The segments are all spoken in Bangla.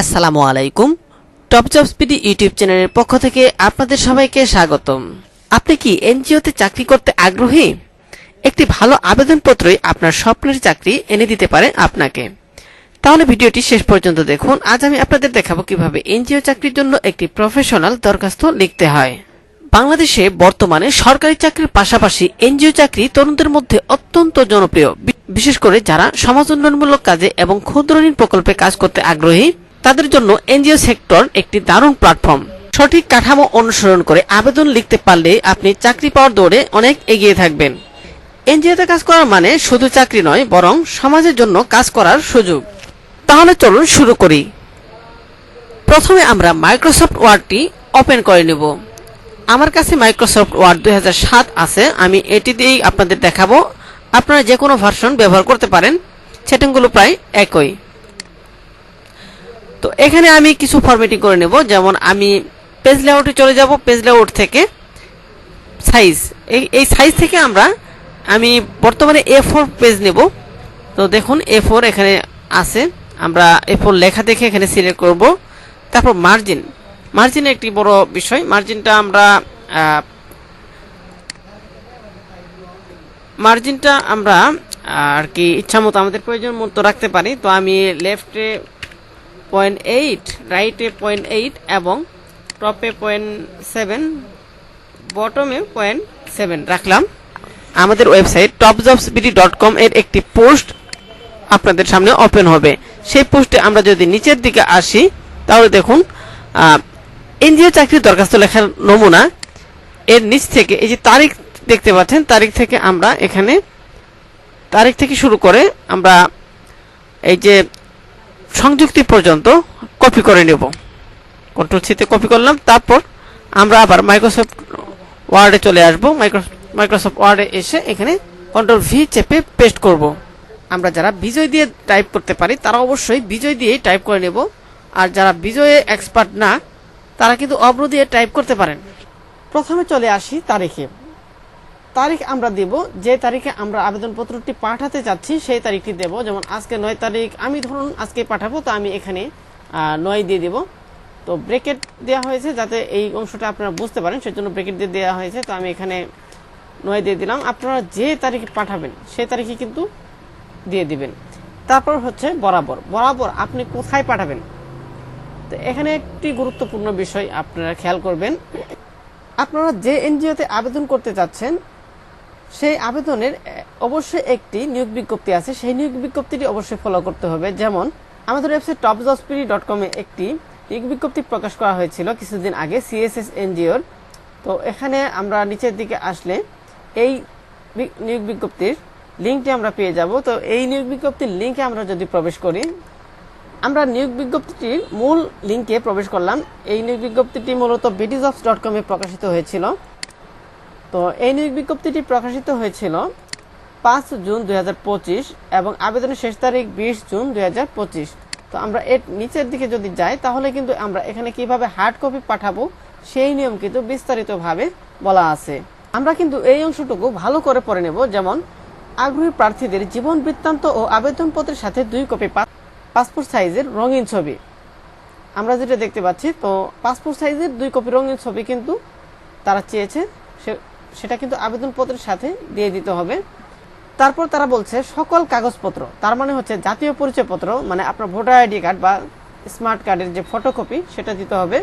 আসসালামু আলাইকুম। টপ জব স্পিডি ইউটিউব চ্যানেলের পক্ষ থেকে আপনাদের সবাইকে স্বাগতম। আপনি কি এনজিওতে চাকরি করতে আগ্রহী? একটি ভালো আবেদনপত্রই আপনার স্বপ্নের চাকরি এনে দিতে পারে আপনাকে। তাহলে ভিডিওটি শেষ পর্যন্ত দেখুন। আজ আমি আপনাদের দেখাবো কীভাবে এনজিও চাকরির জন্য একটি প্রফেশনাল দরখাস্ত লিখতে হয়। বাংলাদেশে বর্তমানে সরকারি চাকরির পাশাপাশি এনজিও চাকরি তরুণদের মধ্যে অত্যন্ত জনপ্রিয়। বিশেষ করে যারা সমাজ উন্নয়নমূলক কাজে এবং ক্ষুদ্র ঋণ প্রকল্পে কাজ করতে আগ্রহী তাদের জন্য এনজিও সেক্টর একটি দারুণ প্ল্যাটফর্ম। সঠিক কাঠামো অনুসরণ করে আবেদন লিখতে পারলে আপনি চাকরি পাওয়ার দৌড়ে অনেক এগিয়ে থাকবেন। এনজিওতে কাজ করার মানে শুধু চাকরি নয়, বরং সমাজের জন্য কাজ করার সুযোগ। তাহলে চলুন শুরু করি। প্রথমে আমরা মাইক্রোসফট ওয়ার্ডটি ওপেন করে নেব। আমার কাছে মাইক্রোসফট ওয়ার্ড দুই হাজার সাত আছে, আমি এটি দিয়েই আপনাদের দেখাবো। আপনারা যে কোনো ভার্সন ব্যবহার করতে পারেন। সেটিংগুলো প্রায় একই। তো এখানে আমি কিছু ফরম্যাটিং করে নেব। যেমন আমি পেজ লেআউটে চলে যাব পেজ লেআউট থেকে সাইজ এই এই সাইজ থেকে আমরা, আমি বর্তমানে এ ফোর পেজ নেব। তো দেখুন এ ফোর এখানে আছে। আমরা এ ফোর লেখা দেখে এখানে সিলেক্ট করব। তারপর মার্জিন মার্জিন একটি বড় বিষয়। মার্জিনটা আমরা মার্জিনটা আমরা আর কি ইচ্ছা মতো আমাদের প্রয়োজন মতো রাখতে পারি। তো আমি লেফটে পয়েন্ট এইট রাইটে পয়েন্ট এইট এবং টপে পয়েন্ট সেভেন বটমে পয়েন্ট সেভেন রাখলাম। আমাদের ওয়েবসাইট টপজবসবিডি ডট কম এর একটি পোস্ট আপনাদের সামনে ওপেন হবে। সেই পোস্টে আমরা যদি নিচের দিকে আসি, তাহলে দেখুন এনজিও চাকরির দরখাস্ত লেখার নমুনা, এর নিচ থেকে, এই যে তারিখ দেখতে পাচ্ছেন, তারিখ থেকে আমরা এখানে, তারিখ থেকে শুরু করে আমরা এই যে সংযুক্তি পর্যন্ত কপি করে নেব। কন্ট্রোল সিতে কপি করলাম, তারপর আমরা আবার মাইক্রোসফট ওয়ার্ডে চলে আসব। মাইক্রোসফট ওয়ার্ডে এসে এখানে কন্ট্রোল ভি চেপে পেস্ট করব। আমরা যারা বিজয় দিয়ে টাইপ করতে পারি, তারা অবশ্যই বিজয় দিয়ে টাইপ করে নেব। আর যারা বিজয়ে এক্সপার্ট না, তারা কিন্তু অব্র দিয়ে টাইপ করতে পারেন। প্রথমে চলে আসি তারিখে। তারিখ আমরা দেব, যে তারিখে আমরা আবেদনপত্রটি পাঠাতে চাচ্ছি সেই তারিখটি দেব। যেমন আজকে নয় তারিখ, আমি ধরুন আজকে পাঠাবো, তো আমি এখানে নয় দিয়ে দেব। তো ব্রেকেট দেওয়া হয়েছে যাতে এই অংশটা আপনারা বুঝতে পারেন, সেজন্য ব্রেকেট দিয়ে দেওয়া হয়েছে, তো আমি এখানে নয় দিয়ে দিলাম। আপনারা যে তারিখে পাঠাবেন সেই তারিখে কিন্তু দিয়ে দিবেন। তারপর হচ্ছে বরাবর। বরাবর আপনি কোথায় পাঠাবেন? তো এখানে একটি গুরুত্বপূর্ণ বিষয় আপনারা খেয়াল করবেন। আপনারা যে এনজিওতে আবেদন করতে চাচ্ছেন সেই আবেদনের অবশ্যই একটি নিয়োগ বিজ্ঞপ্তি আছে। সেই নিয়োগ বিজ্ঞপ্তিটি অবশ্যই ফলো করতে হবে। যেমন, আমাদের ওয়েবসাইট টপজসপিরি ডট কমে একটি নিয়োগ বিজ্ঞপ্তি প্রকাশ করা হয়েছিল কিছুদিন আগে সিএসএস এনজিওর তো এখানে আমরা নিচের দিকে আসলে এই নিয়োগ বিজ্ঞপ্তির লিঙ্কটি আমরা পেয়ে যাব। তো এই নিয়োগ বিজ্ঞপ্তির লিঙ্কে আমরা যদি প্রবেশ করি, আমরা নিয়োগ বিজ্ঞপ্তিটির মূল লিঙ্কে প্রবেশ করলাম। এই নিয়োগ বিজ্ঞপ্তিটি মূলত বিডিজবস ডট কমে প্রকাশিত হয়েছিল। তো এই নিয়োগ বিজ্ঞপ্তিটি প্রকাশিত হয়েছিল পাঁচ জুন দু হাজার পঁচিশ এবং আবেদনের শেষ তারিখ বিশ জুন দুই হাজার পঁচিশ। তো আমরা এর নিচের দিকে যদি যাই, তাহলে কিন্তু আমরা এখানে কীভাবে হার্ড কপি পাঠাবো সেই নিয়ম কিন্তু বিস্তারিতভাবে বলা আছে। আমরা কিন্তু এই অংশটুকু ভালো করে পড়ে নেব, যেমন, আগ্রহী প্রার্থীদের জীবন বৃত্তান্ত ও আবেদনপত্রের সাথে দুই কপি পাসপোর্ট সাইজের রঙিন ছবি। আমরা যেটা দেখতে পাচ্ছি, তো পাসপোর্ট সাইজের দুই কপি রঙিন ছবি কিন্তু তারা চেয়েছে, সে- সেটা কিন্তু আবেদনপত্রের সাথে দিয়ে দিতে হবে। তারপর তারা বলছে, সকল কাগজপত্র, তার মানে হচ্ছে জাতীয় পরিচয়পত্র মানে আপনার ভোটার আইডি কার্ড বা স্মার্ট কার্ডের যে ফটোকপি, সেটা দিতে হবে।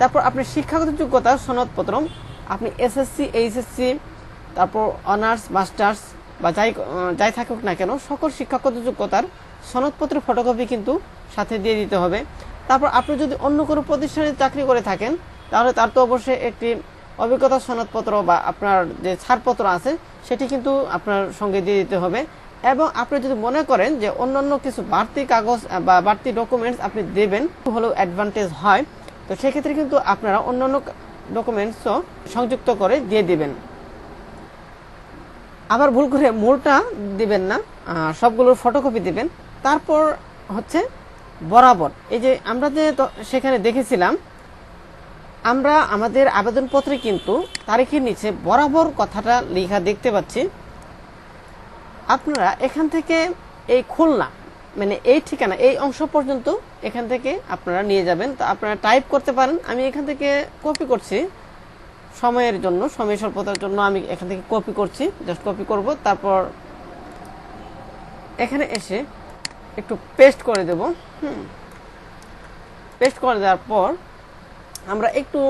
তারপর আপনার শিক্ষাগত যোগ্যতা, সনদপত্র, আপনি এসএসসি এইচএসসি তারপর অনার্স, মাস্টার্স বা যাই যাই থাকুক না কেন, সকল শিক্ষাগত যোগ্যতার সনদপত্র, ফটোকপি কিন্তু সাথে দিয়ে দিতে হবে। তারপর আপনি যদি অন্য কোনো প্রতিষ্ঠানে চাকরি করে থাকেন, তাহলে তার তো অবশ্যই একটি অভিজ্ঞতা সনদপত্র বা আপনার যে ছাড়পত্র আছে, সেটি কিন্তু আপনার সঙ্গে দিয়ে দিতে হবে। এবং আপনি যদি মনে করেন যে অন্যান্য কিছু বাড়তি কাগজ বা বাড়তি ডকুমেন্টস আপনি দেবেন হলেও অ্যাডভান্টেজ হয়, তো সেক্ষেত্রে কিন্তু আপনারা অন্যান্য ডকুমেন্টসও সংযুক্ত করে দিয়ে দিবেন। আবার ভুল করে মূলটা দিবেন না সবগুলোর ফটোকপি দিবেন। তারপর হচ্ছে বরাবর। এই যে আমরা যে সেখানে দেখেছিলাম আমরা আমাদের আবেদনপত্রে কিন্তু তারিখের নিচে বরাবর কথাটা লেখা দেখতে পাচ্ছি। আপনারা এখান থেকে এই খুলনা মানে এই ঠিকানা, এই অংশ পর্যন্ত এখান থেকে আপনারা নিয়ে যাবেন। তো আপনারা টাইপ করতে পারেন। আমি এখান থেকে কপি করছি। সময়ের জন্য, সময় স্বল্পতার জন্য আমি এখান থেকে কপি করছি। জাস্ট কপি করব। তারপর এখানে এসে একটু পেস্ট করে দেব। হুম। পেস্ট করে দেওয়ার পর আমরা একটু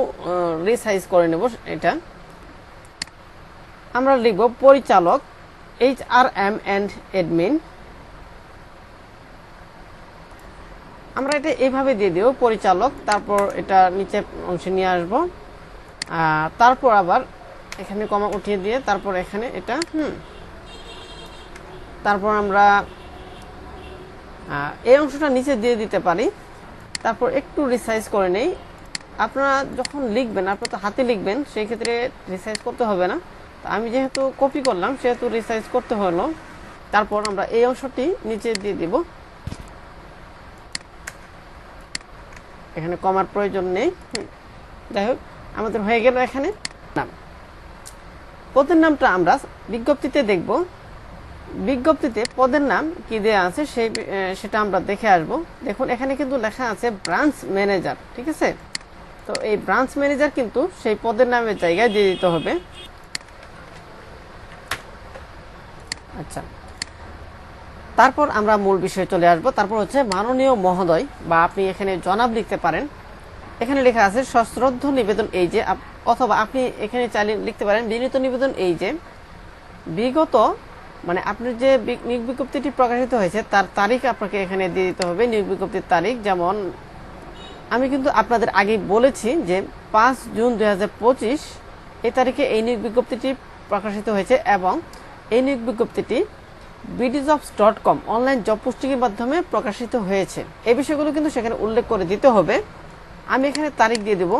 রিসাইজ করে নেব এটা। আমরা লিখব পরিচালক H R M and admin আমরা এটা এইভাবে দিয়ে দেব, পরিচালক, তারপর এটা নিচে অংশে নিয়ে আসব। তারপর আবার এখানে কমা উঠিয়ে দিয়ে তারপর এখানে এটা, হুম। তারপর আমরা এই অংশটা নিচে দিয়ে দিতে পারি। তারপর একটু রিসাইজ করে নেই। আপনারা যখন লিখবেন, আপনারা তো হাতে লিখবেন সেই ক্ষেত্রে রিসাইজ করতে হবে না। তো আমি যেহেতু কপি করলাম, সেহেতু রিসাইজ করতে হলো। তারপর আমরা এই অংশটি নিচে দিয়ে দিব। এখানে কমার প্রয়োজন নেই। যাই হোক, আমাদের হয়ে গেল এখানে নাম। পদের নামটা আমরা বিজ্ঞপ্তিতে দেখব। বিজ্ঞপ্তিতে পদের নাম কি দেওয়া আছে সেই সেটা আমরা দেখে আসব। দেখুন, এখানে কিন্তু লেখা আছে ব্রাঞ্চ ম্যানেজার ঠিক আছে? তো এই ব্রাঞ্চ ম্যানেজার কিন্তু সেই পদের নামের জায়গায় দিয়ে দিতে হবে। আচ্ছা। তারপর আমরা মূল বিষয়ে চলে আসব। তারপর হচ্ছে মাননীয় মহোদয় বা আপনি এখানে জনাব লিখতে পারেন। এখানে লেখা আছে, সশ্রদ্ধ নিবেদন এই যে অথবা আপনি এখানে চালিয়ে লিখতে পারেন, বিনীত নিবেদন এই যে, বিগত মানে আপনার যে নিয়োগ বিজ্ঞপ্তিটি প্রকাশিত হয়েছে, তার তারিখ আপনাকে এখানে দিয়ে দিতে হবে। নিয়োগ বিজ্ঞপ্তির তারিখ যেমন আমি কিন্তু আপনাদের আগে বলেছি যে পাঁচ জুন দু হাজার পঁচিশ এই তারিখে এই নিয়োগ বিজ্ঞপ্তিটি প্রকাশিত হয়েছে এবং এই নিয়োগ বিজ্ঞপ্তিটি BDJobs dot com online job পোস্টিংয়ের মাধ্যমে প্রকাশিত হয়েছে। এই বিষয়গুলো কিন্তু সেখানে উল্লেখ করে দিতে হবে। আমি এখানে তারিখ দিয়ে দেব।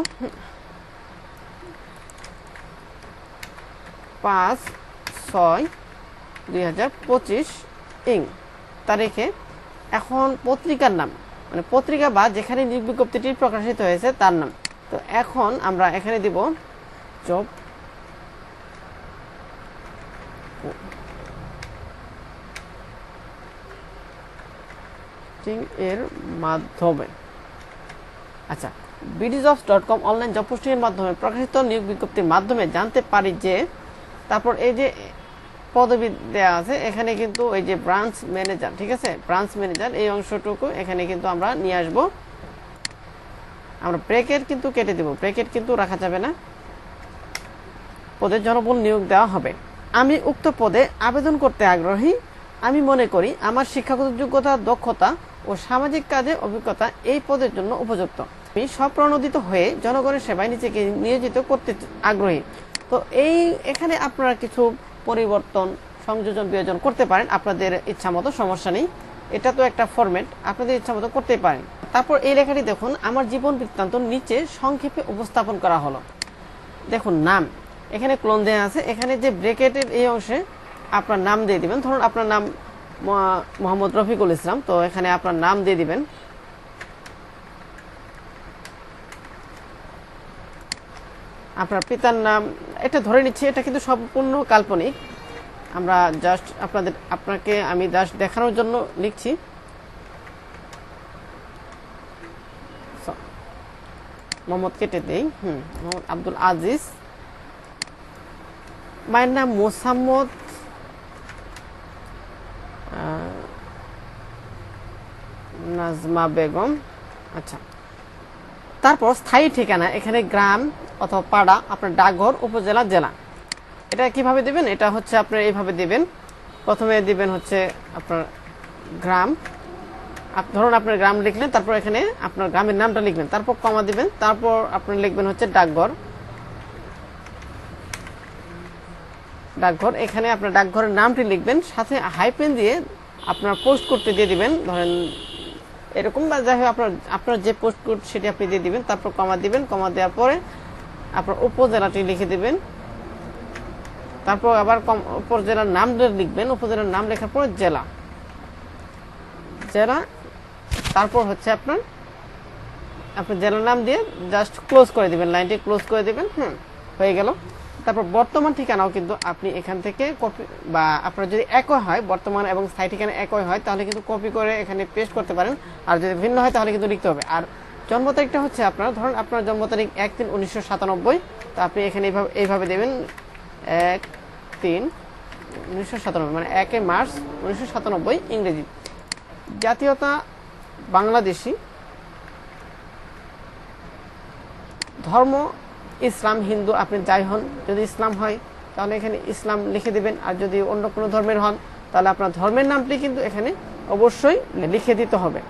পাঁচ ছয় দুই হাজার পঁচিশ ইং তারিখে এখন পত্রিকার নাম। মানে পত্রিকা বা যেখানে নিয়োগ বিজ্ঞপ্তিটি প্রকাশিত হয়েছে, তার নাম। তো এখন আমরা এখানে দিব জব এর মাধ্যমে। আচ্ছা BDJobs dot com online job posting এর মাধ্যমে প্রকাশিত নিয়োগ বিজ্ঞপ্তির মাধ্যমে জানতে পারি যে, তারপর এই যে পদবি দেওয়া আছে। এখানে কিন্তু এই যে ব্রাঞ্চ ম্যানেজার ঠিক আছে? ব্রাঞ্চ ম্যানেজার এই অংশটুকু এখানে কিন্তু আমরা নিয়ে আসব। আমরা ব্রেকেট কিন্তু কেটে দেব। ব্রেকেট কিন্তু রাখা যাবে না। পদের জনবল নিয়োগ দেওয়া হবে। আমি উক্ত পদে আবেদন করতে আগ্রহী। আমি মনে করি আমার শিক্ষাগত যোগ্যতা, দক্ষতা ও সামাজিক কাজে অভিজ্ঞতা এই পদের জন্য উপযুক্ত। আমি স্বপ্রণোদিত হয়ে জনগণের সেবায় নিজেকে নিয়োজিত করতে আগ্রহী। তো এই, এখানে আপনারা কিছু পরিবর্তন, সংযোজন, বিয়োজন করতে পারেন। আপনাদের ইচ্ছা মতো, সমস্যা নেই। এটা তো একটা ফরম্যাট আপনাদের ইচ্ছা মতো করতেই পারেন। তারপর এই লেখাটি দেখুন, আমার জীবন বৃত্তান্ত নিচে সংক্ষেপে উপস্থাপন করা হলো। দেখুন, নাম। এখানে ক্লোন দেওয়া আছে। এখানে যে ব্রেকেটের এই অংশে আপনার নাম দিয়ে দিবেন। ধরুন, আপনার নাম মোহা- মোহাম্মদ রফিকুল ইসলাম। তো এখানে আপনার নাম দিয়ে দিবেন। আপনার পিতার নাম, এটা ধরে নিচ্ছি, এটা কিন্তু সম্পূর্ণ কাল্পনিক। আমরা জাস্ট আপনাদের, আপনাকে আমি জাস্ট দেখানোর জন্য লিখছি। মোহাম্মদ কেটে দেই। হুম, মোহাম্মদ আব্দুল আজিজ। মায়ের নাম মোসাম্মদ নাজমা বেগম। আচ্ছা। তারপর স্থায়ী ঠিকানা, এখানে গ্রাম অথবা পাড়া, আপনার ডাকঘর, উপজেলা, জেলা। এটা কীভাবে দিবেন? এটা হচ্ছে আপনার এইভাবে দিবেন। প্রথমে দিবেন হচ্ছে আপনার গ্রাম। ধরুন আপনার গ্রাম লিখলেন, তারপর এখানে আপনার গ্রামের নামটা লিখবেন। তারপর কমা দিবেন, তারপর আপনি লিখবেন হচ্ছে ডাকঘর। ডাকঘর, এখানে আপনার ডাকঘরের নামটি লিখবেন, সাথে হাইপেন দিয়ে আপনার পোস্ট করতে দিয়ে দিবেন। ধরেন এরকম বা যাই হোক, আপনার আপনার যে পোস্ট কোড সেটি আপনি দিয়ে দিবেন, তারপর কমা দিবেন কমা দেওয়ার পরে আপনার উপজেলাটি লিখে দিবেন। তারপর আবার কম উপজেলার নাম লিখবেন, উপজেলার নাম লেখার পর জেলা। জেলা, তারপর হচ্ছে আপনার আপনার জেলার নাম দিয়ে জাস্ট ক্লোজ করে দিবেন লাইনটি ক্লোজ করে দিবেন, হুম, হয়ে গেল। তারপর বর্তমান ঠিকানাও কিন্তু আপনি এখান থেকে কপি বা আপনার যদি একই হয়, বর্তমান এবং স্থায়ী ঠিকানা একই হয়, তাহলে কিন্তু কপি করে এখানে পেস্ট করতে পারেন। আর যদি ভিন্ন হয়, তাহলে কিন্তু লিখতে হবে। আর জন্ম তারিখটা হচ্ছে আপনার, ধরুন আপনার জন্ম তারিখ এক তিন উনিশশো সাতানব্বই, তো আপনি এখানে এইভাবে এইভাবে দেবেন। এক তিন উনিশশো সাতানব্বই মানে একে মার্চ উনিশশো সাতানব্বই ইংরেজি। জাতীয়তা বাংলাদেশি, ধর্ম ইসলাম হিন্দু, আপনি যাই হন, যদি ইসলাম হয়, তাহলে এখানে ইসলাম লিখে দেবেন। আর যদি অন্য কোনো ধর্মের হন, তাহলে আপনার ধর্মের নামটি কিন্তু এখানে অবশ্যই লিখে দিতে হবে।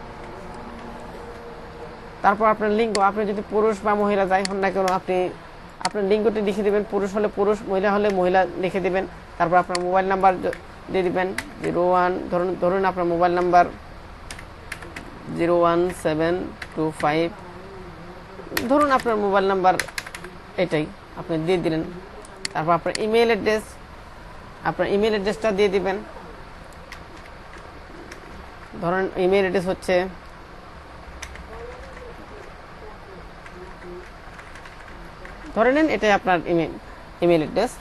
তারপর আপনার লিঙ্গ, আপনি যদি পুরুষ বা মহিলা যাই হন না কেন, আপনি, আপনার লিঙ্গটি লিখে দেবেন। পুরুষ হলে পুরুষ, মহিলা হলে মহিলা লিখে দেবেন। তারপর আপনার মোবাইল নাম্বার দিয়ে দিবেন। জিরো ওয়ান, ধরুন ধরুন আপনার mobile number zero one seven two five. ধরুন আপনার মোবাইল নাম্বার এটাই। আপনি দিয়ে দিলেন। তারপর আপনার ইমেল অ্যাড্রেস আপনার ইমেল অ্যাড্রেসটা দিয়ে দিবেন। ধরেন ইমেল অ্যাড্রেস হচ্ছে ধরে নেন এটাই আপনার ইমেল ইমেল অ্যাড্রেস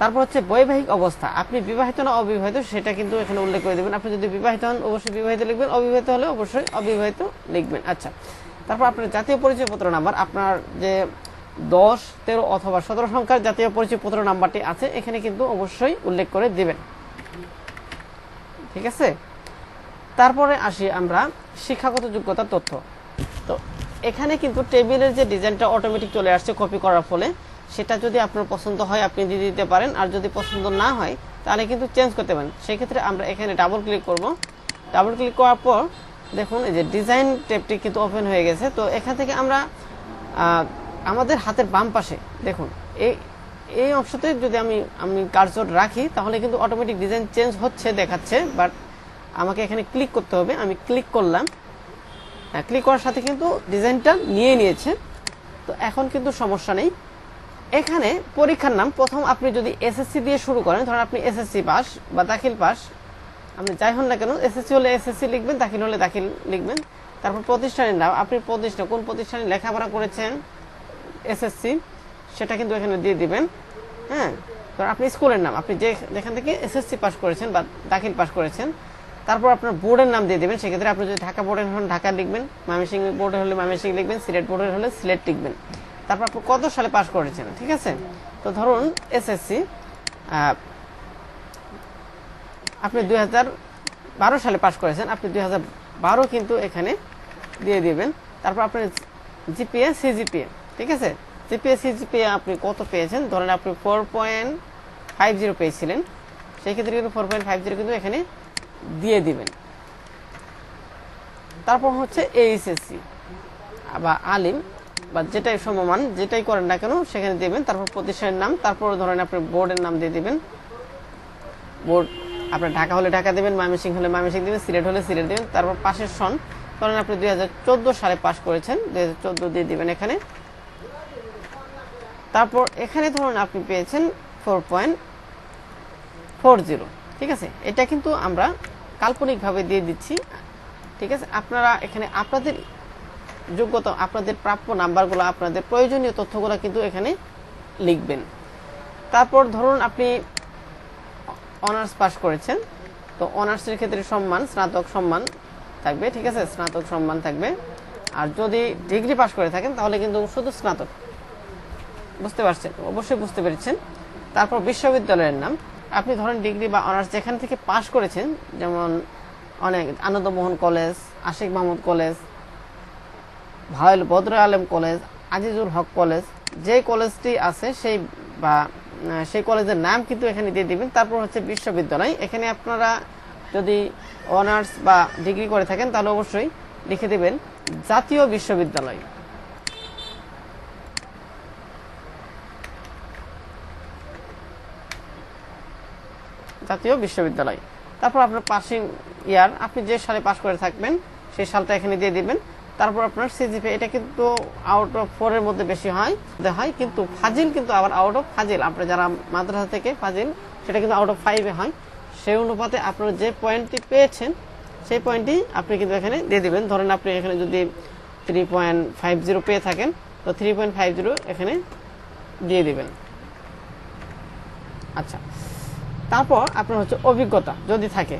তারপর হচ্ছে বৈবাহিক অবস্থা। আপনি বিবাহিত না অবিবাহিত, সেটা কিন্তু এখানে উল্লেখ করে দেবেন। আপনি যদি বিবাহিত হন, অবশ্যই বিবাহিত লিখবেন। অবিবাহিত হলে অবশ্যই অবিবাহিত লিখবেন। আচ্ছা। তারপর আপনার জাতীয় পরিচয়পত্র নাম্বার, আপনার যে দশ, তেরো অথবা সতেরো সংখ্যার জাতীয় পরিচয়পত্র নাম্বারটি আছে, এখানে কিন্তু অবশ্যই উল্লেখ করে দিবেন। ঠিক আছে? তারপরে আসি আমরা শিক্ষাগত যোগ্যতার তথ্য। তো এখানে কিন্তু টেবিলের যে ডিজাইনটা অটোমেটিক চলে আসছে কপি করার ফলে, সেটা যদি আপনার পছন্দ হয় আপনি দিয়ে দিতে পারেন, আর যদি পছন্দ না হয়, তাহলে কিন্তু চেঞ্জ করতে পারেন। সেক্ষেত্রে আমরা এখানে ডাবল ক্লিক করব। ডাবল ক্লিক করার পর দেখুন, এই যে ডিজাইন ট্যাবটি কিন্তু ওপেন হয়ে গেছে। তো এখান থেকে আমরা আমাদের হাতের বাম পাশে, দেখুন, এই এই অংশতে যদি আমি আমি কার্সর রাখি, তাহলে কিন্তু অটোমেটিক ডিজাইন চেঞ্জ হচ্ছে, দেখাচ্ছে বাট আমাকে এখানে ক্লিক করতে হবে, আমি ক্লিক করলাম। হ্যাঁ ক্লিক করার সাথে কিন্তু ডিজাইনটা নিয়ে নিয়েছে। তো এখন কিন্তু সমস্যা নেই। এখানে পরীক্ষার নাম, প্রথম আপনি যদি এসএসসি দিয়ে শুরু করেন, ধরেন আপনি এসএসসি পাস বা দাখিল পাস, আপনি যাই হন না কেন এসএসসি হলে এসএসসি লিখবেন, দাখিল হলে দাখিল লিখবেন। তারপর প্রতিষ্ঠানের নাম, আপনি প্রতিষ্ঠান কোন প্রতিষ্ঠানে লেখাপড়া করেছেন? এসএসসি সেটা কিন্তু এখানে দিয়ে দিবেন হ্যাঁ? তো আপনি স্কুলের নাম, আপনি যে যেখান থেকে এসএসসি পাস করেছেন বা দাখিল পাস করেছেন, তারপর আপনার বোর্ডের নাম দিয়ে দেবেন। সেক্ষেত্রে আপনি যদি ঢাকা বোর্ডের হন, ঢাকা লিখবেন, ময়মনসিংহ বোর্ডের হলে ময়মনসিংহ লিখবেন, সিলেট বোর্ডের হলে সিলেট লিখবেন। তারপর আপনি কত সালে পাস করেছেন, ঠিক আছে? তো ধরুন এসএসসি আপনি দুই বারো সালে পাস করেছেন, আপনি দুই বারো কিন্তু এখানে দিয়ে দিবেন। তারপর আপনার জিপিএ, সিজিপিএ। ঠিক আছে? জিপিএ সিজিপিএ আপনি কত পেয়েছেন? ধরেন আপনি ফোর পয়েন্ট ফাইভ জিরো পেয়েছিলেন। সেই ক্ষেত্রে কিন্তু ফোর পয়েন্ট ফাইভ জিরো কিন্তু এখানে দিয়ে দিবেন। তারপর হচ্ছে এইচএসসি বা আলিম, বা যেটাই সমমান, যেটাই করেন না কেন, সেখানে দিবেন। তারপর প্রতিষ্ঠানের নাম, তারপর ধরেন আপনি বোর্ডের নাম দিয়ে দিবেন। বোর্ড আপনার ঢাকা হলে ঢাকা দেবেন, ময়মনসিংহ হলে ময়মনসিংহ দেবেন, সিলেট হলে সিলেট দেবেন। তারপর পাশের সন, ধরেন আপনি দুই হাজার চোদ্দ সালে পাশ করেছেন, দুই হাজার চোদ্দ দিয়ে দিবেন এখানে। তারপর এখানে ধরুন আপনি পেয়েছেন ফোর পয়েন্ট ফোর জিরো ঠিক আছে? এটা কিন্তু আমরা কাল্পনিকভাবে দিয়ে দিচ্ছি, ঠিক আছে? আপনারা এখানে আপনাদের যোগ্যতা, আপনাদের প্রাপ্য নাম্বারগুলো, আপনাদের প্রয়োজনীয় তথ্যগুলো কিন্তু এখানে লিখবেন। তারপর ধরুন আপনি অনার্স পাস করেছেন, তো অনার্সের ক্ষেত্রে সম্মান, স্নাতক সম্মান থাকবে, ঠিক আছে? স্নাতক সম্মান থাকবে। আর যদি ডিগ্রি পাস করে থাকেন, তাহলে কিন্তু শুধু স্নাতক। বুঝতে পারছেন অবশ্যই বুঝতে পেরেছেন। তারপর বিশ্ববিদ্যালয়ের নাম। আপনি ধরেন ডিগ্রি বা অনার্স যেখান থেকে পাশ করেছেন, যেমন অনেক আনন্দমোহন কলেজ, আশিক মাহমুদ কলেজ ভাইল বদর আলম কলেজ, আজিজুল হক কলেজ, যে কলেজটি আছে সেই বা সেই কলেজের নাম কিন্তু এখানে দিয়ে দিবেন। তারপর হচ্ছে বিশ্ববিদ্যালয়। এখানে আপনারা যদি অনার্স বা ডিগ্রি করে থাকেন, তাহলে অবশ্যই লিখে দেবেন জাতীয় বিশ্ববিদ্যালয়। জাতীয় বিশ্ববিদ্যালয়। তারপর আপনার পাসিং ইয়ার আপনি যে সালে পাস করে থাকবেন, সেই সালটা এখানে দিয়ে দিবেন। তারপর আপনার সিজিপি এটা কিন্তু আউট অফ ফোরের মধ্যে বেশি হয় হয়, কিন্তু ফাজিল কিন্তু আবার আউট অফ ফাজিল। আপনার যারা মাদ্রাসা থেকে ফাজিল, সেটা কিন্তু আউট অফ ফাইভে হয়। সেই অনুপাতে আপনার যে পয়েন্টটি পেয়েছেন, সেই পয়েন্টটি আপনি কিন্তু এখানে দিয়ে দিবেন। ধরেন আপনি এখানে যদি থ্রি পয়েন্ট ফাইভ জিরো পেয়ে থাকেন, তো থ্রি পয়েন্ট ফাইভ জিরো এখানে দিয়ে দিবেন। আচ্ছা। তারপর আপনার হচ্ছে অভিজ্ঞতা যদি থাকে।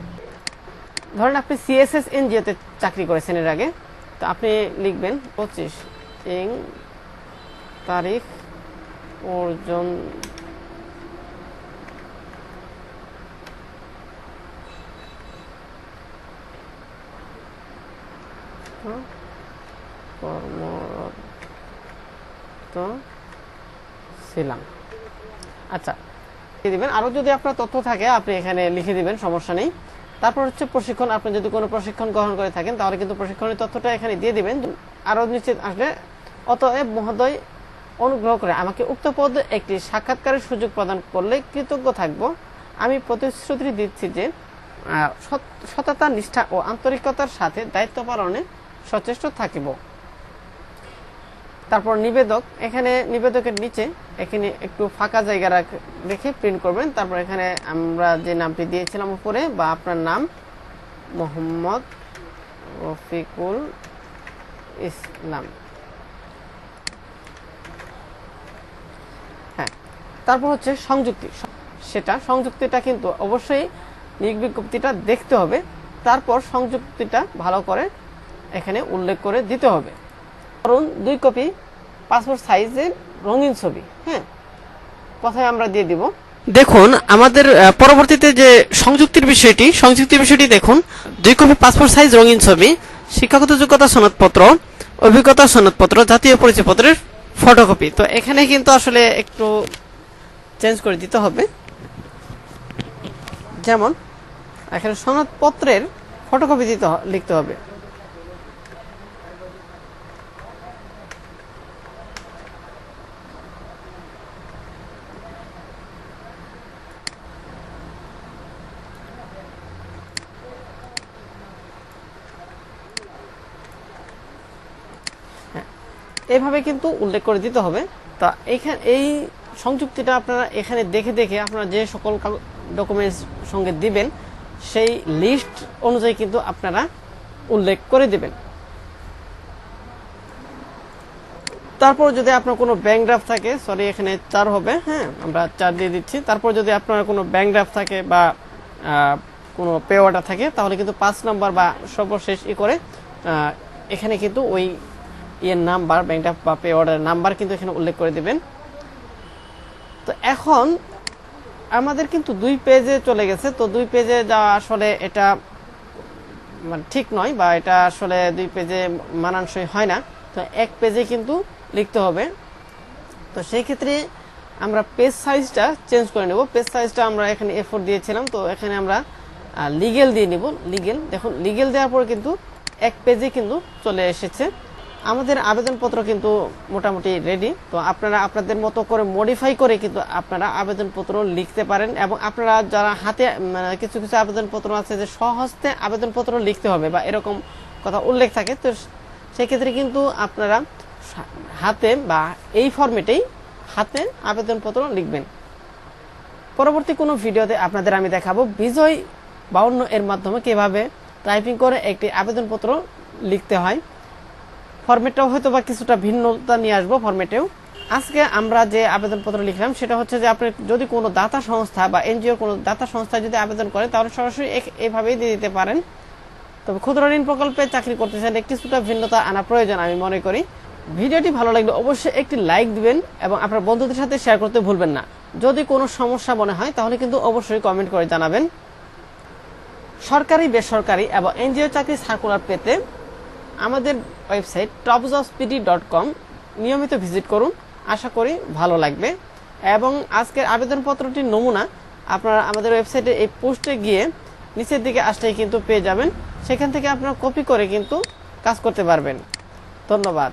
ধরেন আপনি সিএসএস এনজিওতে চাকরি করেছেন এর আগে, তো আপনি লিখবেন পঁচিশ ইং তারিখ অর্জন কর্মরত ছিলাম। আচ্ছা দিবেন। আরও যদি আপনার তথ্য থাকে, আপনি এখানে লিখে দিবেন, সমস্যা নেই। তারপর হচ্ছে প্রশিক্ষণ, আপনি যদি কোনো প্রশিক্ষণ গ্রহণ করে থাকেন, তাহলে কিন্তু প্রশিক্ষণের তথ্যটা এখানে দিয়ে দিবেন। আরও নিশ্চিত আসলে অতএব মহোদয়, অনুগ্রহ করে আমাকে উক্ত পদ একটি সাক্ষাৎকারের সুযোগ প্রদান করলে কৃতজ্ঞ থাকব। আমি প্রতিশ্রুতি দিচ্ছি যে সততা, নিষ্ঠা ও আন্তরিকতার সাথে দায়িত্ব পালনে সচেষ্ট থাকিব। তারপর নিবেদক, এখানে নিবেদকের নিচে, এখানে একটু ফাঁকা জায়গা রাখ- প্রিন্ট করবেন। তারপর এখানে আমরা যে নামটি দিয়েছিলাম উপরে বা আপনার নাম, মোহাম্মদ রফিকুল ইসলাম। হ্যাঁ তারপর হচ্ছে সংযুক্তি। সেটা, সংযুক্তিটা কিন্তু অবশ্যই নিয়োগ বিজ্ঞপ্তিটা দেখতে হবে। তারপর সংযুক্তিটা ভালো করে এখানে উল্লেখ করে দিতে হবে। ধরুন দুই কপি, পাসপোর্ট সাইজের রঙিন ছবি হ্যাঁ? কোথায় আমরা দিয়ে দিব। দেখুন, আমাদের পরবর্তীতে যে সংযুক্তির বিষয়টি সংযুক্তির বিষয়টি দেখুন। দুই কপি, পাসপোর্ট সাইজ, রঙিন ছবি, শিক্ষাগত যোগ্যতা সনদপত্র, অভিজ্ঞতা সনদপত্র, জাতীয় পরিচয়পত্রের ফটোকপি। তো এখানে কিন্তু আসলে একটু চেঞ্জ করে দিতে হবে। যেমন, এখানে সনদপত্রের ফটোকপি দিতে লিখতে হবে। এভাবে কিন্তু উল্লেখ করে দিতে হবে। তা এখানে, এই সংযুক্তিটা আপনারা এখানে দেখে দেখে আপনারা যে সকল ডকুমেন্টস সঙ্গে দিবেন, সেই লিস্ট অনুযায়ী কিন্তু আপনারা উল্লেখ করে দিবেন। তারপর যদি আপনার কোনো ব্যাংক ড্রাফট থাকে সরি এখানে চার হবে হ্যাঁ আমরা চার দিয়ে দিচ্ছি। তারপর যদি আপনার কোনো ব্যাংক ড্রাফট থাকে বা কোনো পে অর্ডার থাকে, তাহলে কিন্তু পাঁচ নাম্বার বা সর্বশেষ ই করে এখানে কিন্তু ওই ইয়ের নাম্বার ব্যাংক ড্রাফট বা পে অর্ডারের নাম্বার কিন্তু এখানে উল্লেখ করে দিবেন। তো এখন আমাদের কিন্তু দুই পেজে চলে গেছে। তো দুই পেজে যাওয়া আসলে এটা মানে ঠিক নয় বা এটা আসলে দুই পেজে মানানসই হয় না। তো এক পেজে কিন্তু লিখতে হবে। তো সেই ক্ষেত্রে আমরা পেজ সাইজটা চেঞ্জ করে নেব। পেজ সাইজটা আমরা এখানে এফোর দিয়েছিলাম। তো এখানে আমরা লিগেল দিয়ে নিব। লিগেল দেখুন লিগেল দেওয়ার পর কিন্তু এক পেজে কিন্তু চলে এসেছে। আমাদের আবেদনপত্র কিন্তু মোটামুটি রেডি তো আপনারা আপনাদের মতো করে মডিফাই করে কিন্তু আপনারা আবেদনপত্র লিখতে পারেন এবং আপনারা যারা হাতে মানে কিছু কিছু আবেদনপত্র আছে যে সহজতে আবেদনপত্র লিখতে হবে বা এরকম কথা উল্লেখ থাকে, তো সেক্ষেত্রে কিন্তু আপনারা হাতে বা এই ফরম্যাটেই হাতে আবেদনপত্র লিখবেন। পরবর্তী কোনো ভিডিওতে আপনাদের আমি দেখাবো বিজয় বাউন্ন এর মাধ্যমে কীভাবে টাইপিং করে একটি আবেদনপত্র লিখতে হয়। ফরম্যাটটাও হয়তো বা কিছুটা ভিন্নতা নিয়ে আসব ফরম্যাটেও আজকে আমরা যে আবেদনপত্র লিখলাম, সেটা হচ্ছে যে আপনি যদি কোনো দাতা সংস্থা বা এনজিও কোনো দাতা সংস্থায় যদি আবেদন করে, তাহলে সরাসরি এভাবেই দিয়ে দিতে পারেন। তবে ক্ষুদ্র ঋণ প্রকল্পে চাকরি করতে চাইলে কিছুটা ভিন্নতা আনা প্রয়োজন আমি মনে করি। ভিডিওটি ভালো লাগলে অবশ্যই একটি লাইক দিবেন এবং আপনার বন্ধুদের সাথে শেয়ার করতে ভুলবেন না। যদি কোনো সমস্যা মনে হয়, তাহলে কিন্তু অবশ্যই কমেন্ট করে জানাবেন। সরকারি, বেসরকারি এবং এনজিও চাকরি সার্কুলার পেতে আমাদের ওয়েবসাইট টপজসপিডি ডট কম নিয়মিত ভিজিট করুন, আশা করি ভালো লাগবে। এবং আজকের আবেদনপত্রটির নমুনা আপনারা আমাদের ওয়েবসাইটে এই পোস্টে গিয়ে নিচের দিকে আসলেই কিন্তু পেয়ে যাবেন। সেখান থেকে আপনারা কপি করে কিন্তু কাজ করতে পারবেন। ধন্যবাদ।